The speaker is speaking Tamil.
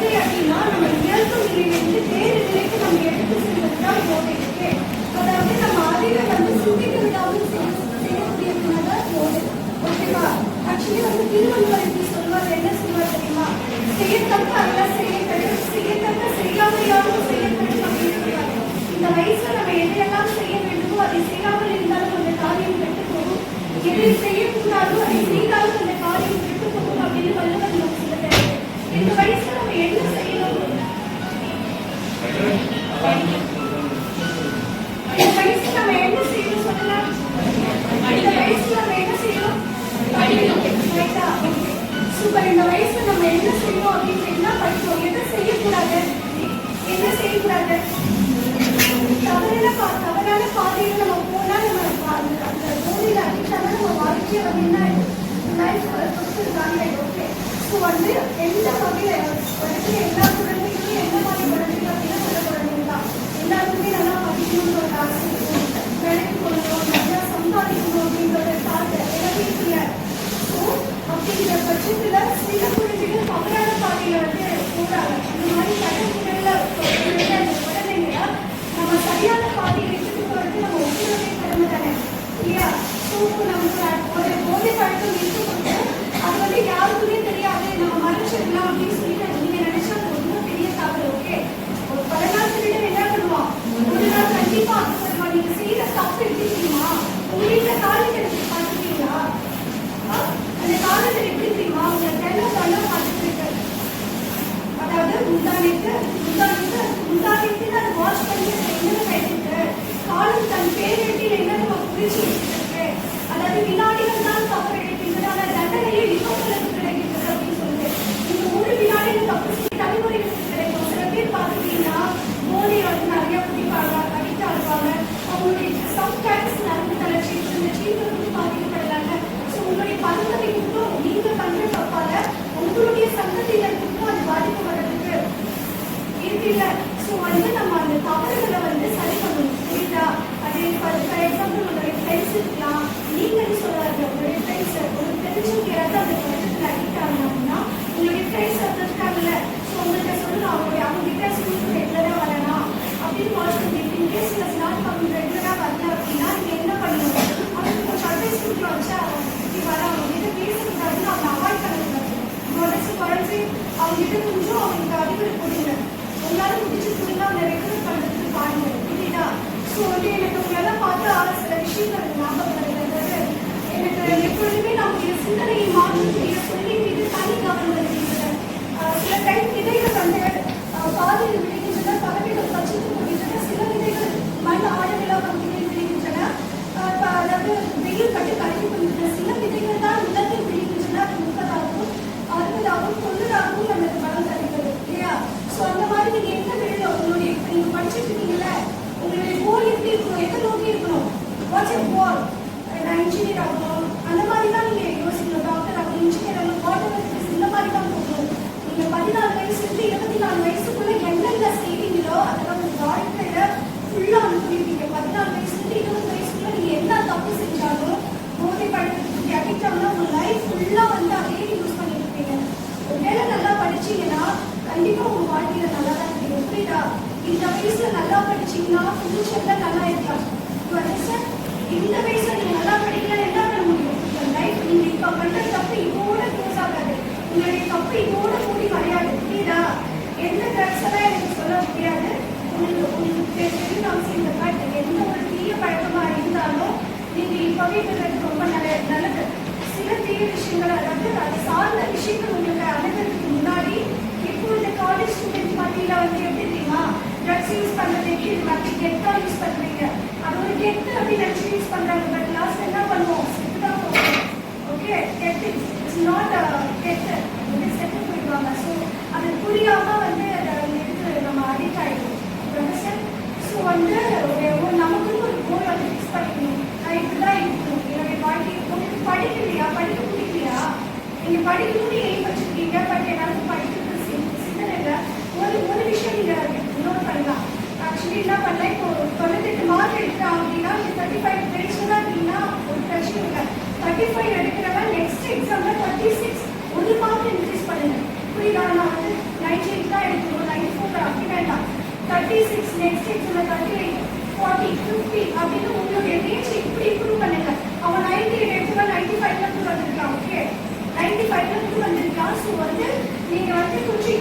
போதை அப்படின்னா நம்ம இயல்பு நிலையிலிருந்து வேறு நிலைக்கு நம்ம எடுத்து செல்வது தான் போதை அதாவது நம்ம அறிவை வந்து சிந்திக்க விடாமல் செய்யக்கூடியதுனால போதை. ஓகேவா? ஆக்சுவலி வந்து திருவள்ளுவர் இப்படி சொல்லுவார் என்ன சொல்லுவார் தெரியுமா? செய்யத்தக்க அல்ல செய்யத்தக்க செய்யத்தக்க செய்யாமையாலும் செய்யப்படும் அப்படின்னு சொல்லுவாங்க இந்த வயசுல நம்ம எதையெல்லாம் செய்ய வேண்டுமோ அதை செய்யாமல் இருந்தாலும் அந்த காரியம் கெட்டு போகும். எதை செய்யக்கூடாதோ அதை நம்ம வாழ்க்கையை என்ன லைஃப் கொடுத்துருக்காங்க ஓகே ஸோ வந்து எந்த வகையில் வந்து எல்லா குழந்தைகளும் எந்த மாதிரி குழந்தைகள் அப்படின்னு சொல்ல குழந்தைங்க தான் எல்லாருக்குமே நல்லா படிக்கணும்னு ஒரு ஆசை இருக்கும் வேலைக்கு போகணும் நல்லா சம்பாதிக்கணும் அப்படின்றத ஒரு எல்லாமே இல்லை ஸோ அப்படிங்கிற பட்சத்தில் சில குழந்தைகள் தவறான பாதையில் வந்து போகிறாங்க இந்த மாதிரி தலைமுறையில் குழந்தைங்க நம்ம சரியான பாதையில் எடுத்துட்டு போகிறது நம்ம ஒவ்வொருடைய கடமை தானே இல்லையா ஸோ நம்ம Thank you. கிட்ட கொஞ்சம் அவங்களுக்கு அறிவுரை கொடுங்க உங்களால முடிச்சு கொடுங்க அவங்க ரெக்கவர் பண்ணுறதுக்கு பாருங்க புரியுதா ஸோ வந்து எனக்கு உங்களெல்லாம் பார்த்தா சில விஷயங்கள் ஞாபகம் வருகிறது எனக்கு எப்பொழுதுமே நம்முடைய சிந்தனையை மாற்றக்கூடிய சொல்லி மீது தனி கவனம் வருகின்றன சில டைம் விதைகள் வந்து ஆஹ் பாதையில் விழுகின்றன பறவைகள் பச்சித்து போகின்றன சில விதைகள் மண் ஆழங்களாக பகுதியில் விழுகின்றன ஆஹ் இப்ப அதாவது வெயில் கட்டு கலக்கி கொண்டிருக்கிற சில விதைகள் தான் நிலத்தில் விழுகின்றன அது முப்பதாகவும் அறுபதாகவும் தொண்ணூறாகவும் நமக்கு பலம் தருகிறது இல்லையா ஸோ அந்த மாதிரி நீங்க என்ன வேணும் உங்களுடைய இப்ப நீங்க படிச்சுட்டு இருக்கீங்கல்ல உங்களுடைய கோல் எப்படி இருக்கணும் எதை நோக்கி இருக்கணும் வாட்ஸ் எ கோல் நான் இன்ஜினியர் ஆகணும் அந்த மாதிரி தான் நீங்கள் யோசிக்கணும் டாக்டர் ஆகணும் இன்ஜினியர் ஆகணும் வாட்டர் இந்த மாதிரி தான் போகணும் நீங்கள் பதினாலு வயசுலேருந்து இருபத்தி நாலு வயசுக்குள்ளே என்னென்ன செய்வீங்களோ அதெல்லாம் உங்கள் வாழ்க்கையில ஃபுல்லாக அனுபவிப்பீங்க பதினாலு வயசுலேருந்து இருபது வயசுக்குள்ளே நீங்கள் என்ன தப்பு செஞ்சாலும் போதை பழக்கத்துக்கு அடிக்ட் ஆகணும் உங்க லைஃப் ஃபுல்லாக வந்து அதே யூஸ் பண்ணிட்டு இருப்பீங்க ஒருவேளை நல்லா படிச்சீங்கன்னா கண்டிப்பாக உங்கள் வாழ்க்கையில் நல்லா தான் இருப்பீங்க புரியுதா? இந்த வயசுல நல்லா படிச்சீங்கன்னா ஃபியூச்சர்ல நல்லா இருக்கலாம் இந்த வயசுல நீங்க நல்லா படிக்கல என்ன பண்ண முடியும்? உங்க லைஃப் நீங்க இப்ப பண்ற தப்பு இதோட க்ளோஸ் ஆகாது. உங்களுடைய தப்பு இதோட கூடி வரையாது. புரியுதா? எந்த ட்ரக்ஸ் எல்லாம் எனக்கு சொல்ல முடியாது. உங்களுக்கு உங்களுக்கு தெரிஞ்ச அவசியம் இந்த பட் எந்த ஒரு தீய பழக்கமா இருந்தாலும் நீங்க இப்பவே இருக்கிறது ரொம்ப நல்ல நல்லது. சில தீய விஷயங்கள் அதாவது அது சார்ந்த விஷயங்கள் உங்களுக்கு அணுகிறதுக்கு முன்னாடி இப்போ இந்த காலேஜ் ஸ்டூடெண்ட் மத்தியில வந்து எப்படி தெரியுமா? ட்ரக்ஸ் யூஸ் பண்றது எப்படி மத்தி கெட்டா யூஸ் பண்றீங்க. அது ஒரு கெட்டு அப்படின்னு நினைச்சு யூஸ் பண்றாங்க பட் லாஸ்ட் என்ன பண்ணுவோம் செத்து தான் போவோம் ஓகே கெட்டு இட்ஸ் நாட் கெட்டர் வந்து செத்து போயிடுவாங்க ஸோ அது புரியாம வந்து அதை எடுத்து நம்ம அடிக்ட் ஆயிடுவோம். ஸோ வந்து ஒரு ஒரு நமக்குன்னு ஒரு கோல் வந்து ஃபிக்ஸ் பண்ணிக்கணும். நான் இப்படிதான் இருக்கணும். என்னுடைய வாழ்க்கை உங்களுக்கு படிக்கலையா? படிக்க முடியலையா? நீங்க படிக்கணும்னு எய்ம் வச்சிருக்கீங்க பட் என்னால் படிக்கிறது சி- சிந்தனை இல்லை. ஒரு ஒரு விஷயம் நீங்க நோட் பண்ணலாம் ஆக்சுவலி என்ன பண்ணல? இப்போ தொண்ணூத்தெட்டு மார்க் எடுக்கிறோம் அப்படின்னா நீங்கள் தேர்ட்டி ஃபைவ் பேசுனா அப்படின்னா ஒரு பிரச்சனை இல்லை. தேர்ட்டி ஃபைவ் எக்ஸாம்ல தேர்ட்டி சிக்ஸ் ஒரு மார்க் இன்க்ரீஸ் பண்ணுங்க. புரியுதா நான் வந்து நைட் ஷிஃப்ட் தான் எடுத்துருவோம் நைட் ஃபோர் அப்படி வேண்டாம். தேர்ட்டி சிக்ஸ் நெக்ஸ்ட் எக்ஸாம்ல தேர்ட்டி எயிட் ஃபார்ட்டி ஃபிஃப்டி அப்படின்னு உங்களுடைய ரேஞ்ச் இப்படி இம்ப்ரூவ் பண்ணுங்க. அவன் நைன்டி எயிட் எடுத்துக்கா நைன்டி ஃபைவ்ல இருந்து வந்திருக்கான் ஓகே நைன்டி ஃபைவ்ல இருந்து வந்திருக்கான் ஸோ வந்து நீங்கள் வந்து கொஞ்சம்